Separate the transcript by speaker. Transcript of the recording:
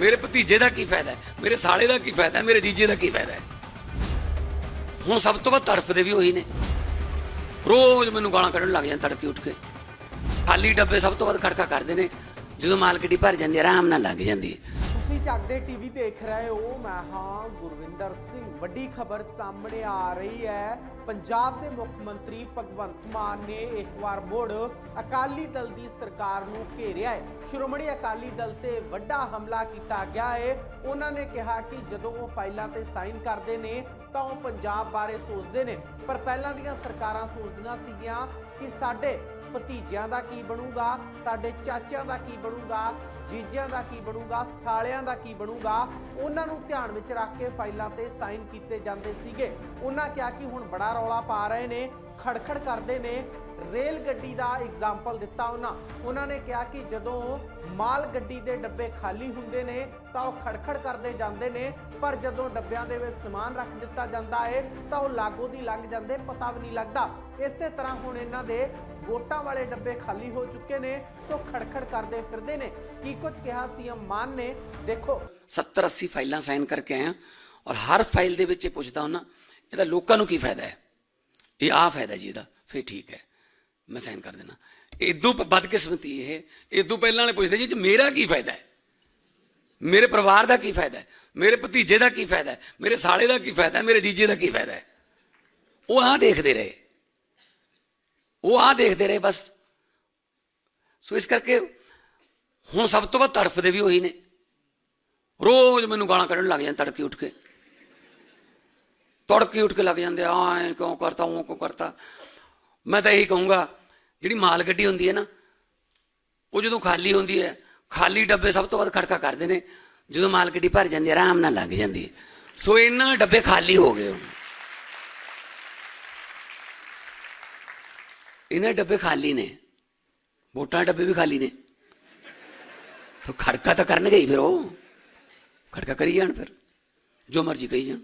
Speaker 1: ਮੇਰੇ ਭਤੀਜੇ ਦਾ ਕੀ ਫਾਇਦਾ ਮੇਰੇ ਸਾਲੇ ਦਾ ਕੀ ਫਾਇਦਾ ਮੇਰੇ ਜੀਜੇ ਦਾ ਕੀ ਫਾਇਦਾ ਹੁਣ ਸਭ ਤੋਂ ਵੱਧ ਤੜਫਦੇ ਵੀ ਉਹੀ ਨੇ। ਰੋਜ਼ ਮੈਨੂੰ ਗਾਲਾਂ ਕੱਢਣ ਲੱਗ ਜਾਂਦੇ ਤੜਕੇ ਉੱਠ ਕੇ। ਖਾਲੀ ਡੱਬੇ ਸਭ ਤੋਂ ਵੱਧ ਖੜਕਾ ਕਰਦੇ ਨੇ। ਜਦੋਂ ਮਾਲ ਗੱਡੀ ਭਰ ਜਾਂਦੀ ਹੈ, ਆਰਾਮ ਨਾਲ ਲੱਗ ਜਾਂਦੀ ਹੈ।
Speaker 2: ਤੁਸੀਂ ਚੱਕਦੇ ਟੀਵੀ ਦੇਖ ਰਹੇ ਹੋ, ਮੈਂ ਹਾਂ ਗੁਰਵਿੰਦਰ ਸਿੰਘ, ਵੱਡੀ ਖਬਰ ਸਾਹਮਣੇ ਆ ਰਹੀ ਹੈ। ਪੰਜਾਬ ਦੇ ਮੁੱਖ ਮੰਤਰੀ ਭਗਵੰਤ ਮਾਨ ਨੇ ਇੱਕ ਵਾਰ ਮੁੜ ਅਕਾਲੀ ਦਲ ਦੀ ਸਰਕਾਰ ਨੂੰ ਘੇਰਿਆ ਹੈ। ਸ਼੍ਰੋਮਣੀ ਅਕਾਲੀ ਦਲ ਤੇ ਵੱਡਾ ਹਮਲਾ ਕੀਤਾ ਗਿਆ ਹੈ। ਉਹਨਾਂ ਨੇ ਕਿਹਾ ਕਿ ਜਦੋਂ ਉਹ ਫਾਈਲਾਂ ਤੇ ਸਾਈਨ ਕਰਦੇ ਨੇ, ਤਾਂ ਉਹ ਪੰਜਾਬ ਬਾਰੇ ਸੋਚਦੇ ਨੇ। ਪਰ ਪਹਿਲਾਂ ਦੀਆਂ ਸਰਕਾਰਾਂ ਸੋਚਦੀਆਂ ਸੀਗੀਆਂ ਕਿ ਸਾਡੇ ਭਤੀਜਿਆਂ ਦਾ ਕੀ ਬਣੂਗਾ, ਸਾਡੇ ਚਾਚਿਆਂ ਦਾ ਕੀ ਬਣੂਗਾ ਜੀਜਿਆਂ ਦਾ ਕੀ ਬਣੂਗਾ, ਸਾਲਿਆਂ ਦਾ ਕੀ ਬਣੂਗਾ, ਉਹਨਾਂ ਨੂੰ ਧਿਆਨ ਵਿੱਚ ਰੱਖ ਕੇ ਫਾਈਲਾਂ ਤੇ ਸਾਈਨ ਕੀਤੇ ਜਾਂਦੇ ਸੀਗੇ। ਉਹਨਾਂ ਕਿਹਾ ਕਿ ਹੁਣ ਬੜਾ ਰੌਲਾ ਪਾ ਰਹੇ ਨੇ, ਖੜਖੜ ਕਰਦੇ ਨੇ। ਰੇਲ ਗੱਡੀ ਦਾ ਐਗਜ਼ਾਮਪਲ ਦਿੱਤਾ ਉਹਨਾਂ। ਉਹਨਾਂ ਨੇ ਕਿਹਾ ਕਿ ਜਦੋਂ ਮਾਲ ਗੱਡੀ ਦੇ ਡੱਬੇ ਖਾਲੀ ਹੁੰਦੇ ਨੇ, ਤਾਂ ਉਹ ਖੜਖੜ ਕਰਦੇ ਜਾਂਦੇ ਨੇ। ਪਰ ਜਦੋਂ ਡੱਬਿਆਂ ਦੇ ਵਿੱਚ ਸਮਾਨ ਰੱਖ ਦਿੱਤਾ ਜਾਂਦਾ ਹੈ ਤਾਂ ਉਹ ਲਾਗੋ ਦੀ ਲੰਘ ਜਾਂਦੇ, ਪਤਾ ਵੀ ਨਹੀਂ ਲੱਗਦਾ। ਇਸੇ ਤਰ੍ਹਾਂ ਹੁਣ ਇਹਨਾਂ ਦੇ ਵੋਟਾਂ ਵਾਲੇ ਡੱਬੇ ਖਾਲੀ ਹੋ ਚੁੱਕੇ ਨੇ, ਸੋ ਖੜਖੜ ਕਰਦੇ ਫਿਰਦੇ ਨੇ। ਕਿ ਕੁਝ ਕਿਹਾ ਸੀਐਮ ਮਾਨ ਨੇ ਦੇਖੋ
Speaker 1: 70 80 ਫਾਈਲਾਂ ਸਾਈਨ ਕਰਕੇ ਆਇਆ ਔਰ ਹਰ ਫਾਈਲ ਦੇ ਵਿੱਚ ਇਹ ਪੁੱਛਦਾ ਹੁੰਦਾ ਇਹਦਾ ਲੋਕਾਂ ਨੂੰ ਕੀ ਫਾਇਦਾ ਹੈ ਇਹ ਆ ਫਾਇਦਾ ਜੀ ਇਹਦਾ ਫੇਰ ਠੀਕ ਹੈ ਮੈਂ ਸਾਈਨ ਕਰ ਦੇਣਾ ਇਦੋਂ ਬਦਕਿਸਮਤੀ ਇਹ ਇਦੋਂ ਪਹਿਲਾਂ ਵਾਲੇ ਪੁੱਛਦੇ ਜੀ ਮੇਰਾ ਕੀ ਫਾਇਦਾ ਹੈ ਮੇਰੇ ਪਰਿਵਾਰ ਦਾ ਕੀ ਫਾਇਦਾ ਹੈ ਮੇਰੇ ਭਤੀਜੇ ਦਾ ਕੀ ਫਾਇਦਾ ਹੈ ਮੇਰੇ ਸਾਲੇ ਦਾ ਕੀ ਫਾਇਦਾ ਹੈ ਮੇਰੇ ਜੀਜੇ ਦਾ ਕੀ ਫਾਇਦਾ ਹੈ ਉਹ ਆ ਦੇਖਦੇ ਰਹੇ ਉਹ ਆ ਦੇਖਦੇ ਰਹੇ ਬਸ ਸੋ ਇਸ ਕਰਕੇ ਹੁਣ ਸਭ ਤੋਂ ਵੱਧ ਤੜਫਦੇ ਵੀ ਉਹੀ ਨੇ। ਰੋਜ਼ ਮੈਨੂੰ ਗਾਲਾਂ ਕੱਢਣ ਲੱਗ ਜਾਂਦੇ ਤੜਕੇ ਉੱਠ ਕੇ। ਤੜਕੇ ਉੱਠ ਕੇ ਲੱਗ ਜਾਂਦੇ ਆ ਐ ਕਿਉਂ ਕਰਤਾ ਉਹ ਕਿਉਂ ਕਰਤਾ। ਮੈਂ ਤਾਂ ਇਹੀ ਕਹੂੰਗਾ, ਜਿਹੜੀ ਮਾਲ ਗੱਡੀ ਹੁੰਦੀ ਹੈ ਨਾ, ਉਹ ਜਦੋਂ ਖਾਲੀ ਹੁੰਦੀ ਹੈ, ਖਾਲੀ ਡੱਬੇ ਸਭ ਤੋਂ ਵੱਧ ਖੜਕਾ ਕਰਦੇ ਨੇ। ਜਦੋਂ ਮਾਲ ਗੱਡੀ ਭਰ ਜਾਂਦੀ ਹੈ, ਆਰਾਮ ਨਾਲ ਲੱਗ ਜਾਂਦੀ ਹੈ। ਸੋ ਇਹਨਾਂ ਡੱਬੇ ਖਾਲੀ ਹੋ ਗਏ ਹੁਣ। ਇਹਨਾਂ ਡੱਬੇ ਖਾਲੀ ਨੇ। ਵੋਟਾਂ ਦੇ ਡੱਬੇ ਵੀ ਖਾਲੀ ਨੇ। ਤਾਂ ਖੜਕਾ ਤਾਂ ਕਰਨਗੇ ਹੀ ਫਿਰ ਉਹ ਖੜਕਾ ਕਰੀ ਜਾਣ ਫਿਰ ਜੋ ਮਰਜ਼ੀ ਕਹੀ ਜਾਣ